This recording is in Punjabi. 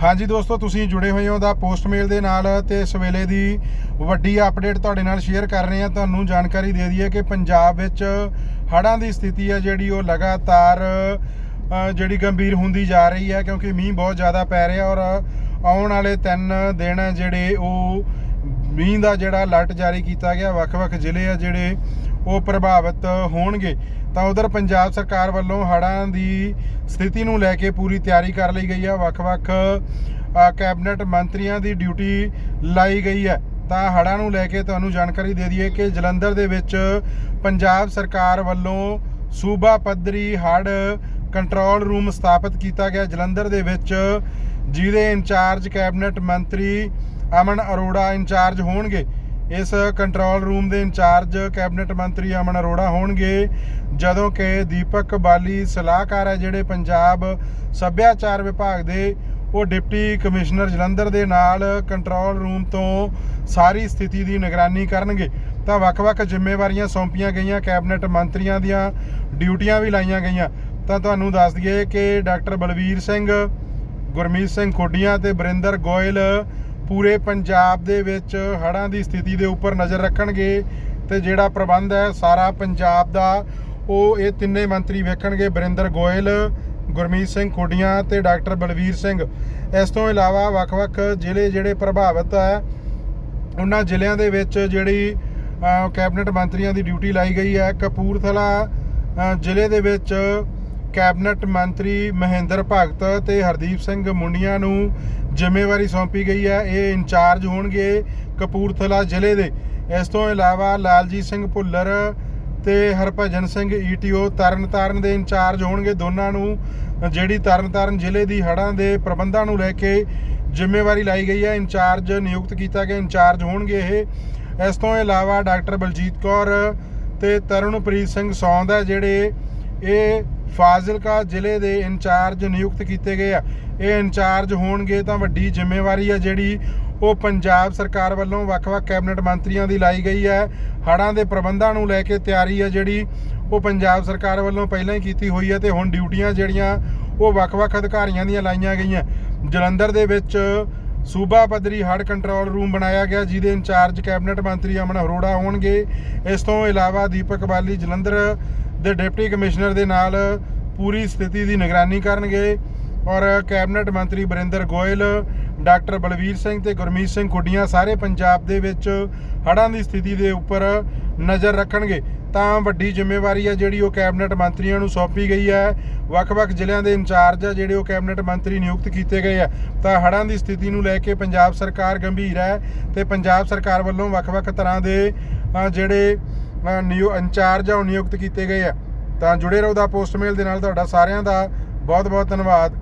ਹਾਂਜੀ ਦੋਸਤੋ, ਤੁਸੀਂ ਜੁੜੇ ਹੋਏ ਹੋ ਦਾ ਪੋਸਟਮੇਲ ਦੇ ਨਾਲ ਤੇ ਇਸ ਵੇਲੇ ਦੀ ਵੱਡੀ ਅਪਡੇਟ ਤੁਹਾਡੇ ਨਾਲ ਸ਼ੇਅਰ ਕਰ ਰਹੇ ਹਾਂ। ਤੁਹਾਨੂੰ ਜਾਣਕਾਰੀ ਦੇ ਦਈਏ ਕਿ ਪੰਜਾਬ ਵਿੱਚ ਹੜ੍ਹਾਂ ਦੀ ਸਥਿਤੀ ਹੈ ਜਿਹੜੀ ਉਹ ਲਗਾਤਾਰ ਜਿਹੜੀ ਗੰਭੀਰ ਹੁੰਦੀ ਜਾ ਰਹੀ ਹੈ ਕਿਉਂਕਿ ਮੀਂਹ ਬਹੁਤ ਜ਼ਿਆਦਾ ਪੈ ਰਿਹਾ ਔਰ ਆਉਣ ਵਾਲੇ 3 ਦਿਨ ਜਿਹੜੇ ਉਹ ਮੀਂਹ ਦਾ ਜਿਹੜਾ ਅਲਰਟ ਜਾਰੀ ਕੀਤਾ ਗਿਆ। ਵੱਖ-ਵੱਖ ਜ਼ਿਲ੍ਹੇ ਆ ਜਿਹੜੇ ਉਹ ਪ੍ਰਭਾਵਿਤ ਹੋਣਗੇ, ਤਾਂ ਉਧਰ ਪੰਜਾਬ ਸਰਕਾਰ ਵੱਲੋਂ ਹੜ੍ਹਾਂ ਦੀ ਸਥਿਤੀ ਨੂੰ ਲੈ ਕੇ ਪੂਰੀ ਤਿਆਰੀ ਕਰ ਲਈ ਗਈ ਹੈ ਵੱਖ-ਵੱਖ ਕੈਬਨਿਟ ਮੰਤਰੀਆਂ ਦੀ ਡਿਊਟੀ ਲਾਈ ਗਈ ਹੈ ਤਾਂ ਹੜ੍ਹਾਂ ਨੂੰ ਲੈ ਕੇ ਤੁਹਾਨੂੰ ਜਾਣਕਾਰੀ ਦੇ ਦਈਏ ਕਿ ਜਲੰਧਰ ਦੇ ਵਿੱਚ ਪੰਜਾਬ ਸਰਕਾਰ ਵੱਲੋਂ ਸੂਬਾ ਪੱਧਰੀ ਹੜ੍ਹ ਕੰਟਰੋਲ ਰੂਮ ਸਥਾਪਿਤ ਕੀਤਾ ਗਿਆ। ਜਲੰਧਰ ਦੇ ਵਿੱਚ ਜਿਹਦੇ ਇੰਚਾਰਜ ਕੈਬਨਿਟ ਮੰਤਰੀ ਅਮਨ ਅਰੋੜਾ ਇੰਚਾਰਜ ਹੋਣਗੇ। ਇਸ ਕੰਟਰੋਲ ਰੂਮ ਦੇ ਇੰਚਾਰਜ ਕੈਬਨਿਟ ਮੰਤਰੀ ਅਮਨ ਅਰੋੜਾ ਹੋਣਗੇ, ਜਦੋਂ ਕਿ ਦੀਪਕ ਬਾਲੀ ਸਲਾਹਕਾਰ ਹੈ ਜਿਹੜੇ ਪੰਜਾਬ ਸੱਭਿਆਚਾਰ ਵਿਭਾਗ ਦੇ, ਉਹ ਡਿਪਟੀ ਕਮਿਸ਼ਨਰ ਜਲੰਧਰ ਦੇ ਨਾਲ ਕੰਟਰੋਲ ਰੂਮ ਤੋਂ ਸਾਰੀ ਸਥਿਤੀ ਦੀ ਨਿਗਰਾਨੀ ਕਰਨਗੇ। ਤਾਂ ਵੱਖ-ਵੱਖ ਜ਼ਿੰਮੇਵਾਰੀਆਂ ਸੌਂਪੀਆਂ ਗਈਆਂ, ਕੈਬਨਿਟ ਮੰਤਰੀਆਂ ਦੀਆਂ ਡਿਊਟੀਆਂ ਵੀ ਲਾਈਆਂ ਗਈਆਂ। ਤਾਂ ਤੁਹਾਨੂੰ ਦੱਸ ਦਈਏ ਕਿ ਡਾਕਟਰ ਬਲਵੀਰ ਸਿੰਘ, ਗੁਰਮੀਤ ਸਿੰਘ ਖੋਡੀਆਂ ਤੇ ਬਰਿੰਦਰ ਗੋਇਲ ਪੂਰੇ ਪੰਜਾਬ ਦੇ ਵਿੱਚ ਹੜ੍ਹਾਂ ਦੀ ਸਥਿਤੀ ਦੇ ਉੱਪਰ ਨਜ਼ਰ ਰੱਖਣਗੇ ਤੇ ਜਿਹੜਾ ਪ੍ਰਬੰਧ ਹੈ ਸਾਰਾ ਪੰਜਾਬ ਦਾ, ਉਹ ਇਹ ਤਿੰਨੇ ਮੰਤਰੀ ਵੇਖਣਗੇ, ਬਰਿੰਦਰ ਗੋਇਲ, ਗੁਰਮੀਤ ਸਿੰਘ ਖੋਡੀਆਂ ਤੇ ਡਾਕਟਰ ਬਲਵੀਰ ਸਿੰਘ। ਇਸ ਤੋਂ ਇਲਾਵਾ ਵੱਖ-ਵੱਖ ਜ਼ਿਲ੍ਹੇ ਜਿਹੜੇ ਪ੍ਰਭਾਵਿਤ ਹੈ, ਉਹਨਾਂ ਜ਼ਿਲ੍ਹਿਆਂ ਦੇ ਵਿੱਚ ਜਿਹੜੀ ਕੈਬਨਿਟ ਮੰਤਰੀਆਂ ਦੀ ਡਿਊਟੀ ਲਾਈ ਗਈ ਹੈ। ਕਪੂਰਥਲਾ ਜ਼ਿਲ੍ਹੇ ਦੇ ਵਿੱਚ ਕੈਬਨਿਟ ਮੰਤਰੀ ਮਹਿੰਦਰ ਭਗਤ ਤੇ ਹਰਦੀਪ ਸਿੰਘ ਮੁੰਡੀਆਂ ਨੂੰ ਜ਼ਿੰਮੇਵਾਰੀ ਸੌਂਪੀ ਗਈ ਹੈ। ਇਹ ਇੰਚਾਰਜ ਹੋਣਗੇ ਕਪੂਰਥਲਾ ਜ਼ਿਲ੍ਹੇ ਦੇ। ਇਸ ਤੋਂ ਇਲਾਵਾ ਲਾਲਜੀਤ ਸਿੰਘ ਭੁੱਲਰ ਤੇ ਹਰਭਜਨ ਸਿੰਘ ਈਟੀਓ ਤਰਨਤਾਰਨ ਦੇ ਇੰਚਾਰਜ ਹੋਣਗੇ। ਦੋਨਾਂ ਨੂੰ, ਜਿਹੜੀ ਤਰਨਤਾਰਨ ਜ਼ਿਲ੍ਹੇ ਦੀ ਹੜ੍ਹਾਂ ਦੇ ਪ੍ਰਬੰਧਾਂ ਨੂੰ ਲੈ ਕੇ ਜ਼ਿੰਮੇਵਾਰੀ ਲਾਈ ਗਈ ਹੈ। ਇੰਚਾਰਜ ਨਿਯੁਕਤ ਕੀਤਾ ਗਿਆ, ਇੰਚਾਰਜ ਹੋਣਗੇ ਇਹ। ਇਸ ਤੋਂ ਇਲਾਵਾ ਡਾਕਟਰ ਬਲਜੀਤ ਕੌਰ ਤੇ ਤਰੁਣਪ੍ਰੀਤ ਸਿੰਘ ਸੌਂਦ ਹੈ, ਜਿਹੜੇ ਇਹ ਫਾਜ਼ਿਲਕਾ ਜ਼ਿਲ੍ਹੇ ਦੇ ਇੰਚਾਰਜ ਨਿਯੁਕਤ ਕੀਤੇ ਗਏ ਆ। ਇਹ ਇੰਚਾਰਜ ਹੋਣਗੇ ਤਾਂ ਵੱਡੀ ਜ਼ਿੰਮੇਵਾਰੀ ਹੈ ਜਿਹੜੀ ਉਹ ਪੰਜਾਬ ਸਰਕਾਰ ਵੱਲੋਂ ਵੱਖ-ਵੱਖ ਕੈਬਨਿਟ ਮੰਤਰੀਆਂ ਦੀ ਲਾਈ ਗਈ ਹੈ। ਹੜ੍ਹਾਂ ਦੇ ਪ੍ਰਬੰਧਾਂ ਨੂੰ ਲੈ ਕੇ ਤਿਆਰੀ ਹੈ ਜਿਹੜੀ ਉਹ ਪੰਜਾਬ ਸਰਕਾਰ ਵੱਲੋਂ ਪਹਿਲਾਂ ਹੀ ਕੀਤੀ ਹੋਈ ਹੈ ਤੇ ਹੁਣ ਡਿਊਟੀਆਂ ਜਿਹੜੀਆਂ ਉਹ ਵੱਖ-ਵੱਖ ਅਧਿਕਾਰੀਆਂ ਦੀਆਂ ਲਾਈਆਂ ਗਈਆਂ। ਜਲੰਧਰ ਦੇ ਵਿੱਚ ਸੂਬਾ ਪੱਧਰੀ ਹੜ੍ਹ ਕੰਟਰੋਲ ਰੂਮ ਬਣਾਇਆ ਗਿਆ, ਜਿਹਦੇ ਇੰਚਾਰਜ ਕੈਬਨਿਟ ਮੰਤਰੀ ਅਮਨ ਅਰੋੜਾ ਹੋਣਗੇ। ਇਸ ਤੋਂ ਇਲਾਵਾ ਦੀਪਕ ਬਾਲੀ ਜਲੰਧਰ ਦੇ ਡਿਪਟੀ ਕਮਿਸ਼ਨਰ ਦੇ ਨਾਲ ਪੂਰੀ ਸਥਿਤੀ ਦੀ ਨਿਗਰਾਨੀ ਕਰਨਗੇ ਔਰ ਕੈਬਨਿਟ ਮੰਤਰੀ ਬਰਿੰਦਰ ਗੋਇਲ, ਡਾਕਟਰ ਬਲਵੀਰ ਸਿੰਘ ਤੇ ਗੁਰਮੀਤ ਸਿੰਘ ਖੁੱਡੀਆਂ ਸਾਰੇ ਪੰਜਾਬ ਦੇ ਵਿੱਚ ਹੜ੍ਹਾਂ ਦੀ ਸਥਿਤੀ ਦੇ ਉੱਪਰ ਨਜ਼ਰ ਰੱਖਣਗੇ। ਤਾਂ ਵੱਡੀ ਜ਼ਿੰਮੇਵਾਰੀ ਹੈ ਜਿਹੜੀ ਉਹ ਕੈਬਨਿਟ ਮੰਤਰੀਆਂ ਨੂੰ ਸੌਂਪੀ ਗਈ ਹੈ। ਵੱਖ-ਵੱਖ ਜ਼ਿਲ੍ਹਿਆਂ ਦੇ ਇੰਚਾਰਜ ਆ ਜਿਹੜੇ ਉਹ ਕੈਬਨਿਟ ਮੰਤਰੀ ਨਿਯੁਕਤ ਕੀਤੇ ਗਏ ਆ। ਤਾਂ ਹੜ੍ਹਾਂ ਦੀ ਸਥਿਤੀ ਨੂੰ ਲੈ ਕੇ ਪੰਜਾਬ ਸਰਕਾਰ ਗੰਭੀਰ ਹੈ ਤੇ ਪੰਜਾਬ ਸਰਕਾਰ ਵੱਲੋਂ ਵੱਖ-ਵੱਖ ਤਰ੍ਹਾਂ ਦੇ ਜਿਹੜੇ ਨਿਯੁ, ਇੰਚਾਰਜ ਆ, ਉਹ ਨਿਯੁਕਤ ਕੀਤੇ ਗਏ ਆ। ਤਾਂ ਜੁੜੇ ਰਹੋ ਦਾ ਪੋਸਟਮੇਲ ਦੇ ਨਾਲ ਤੁਹਾਡਾ ਸਾਰਿਆਂ ਦਾ ਬਹੁਤ-ਬਹੁਤ ਧੰਨਵਾਦ।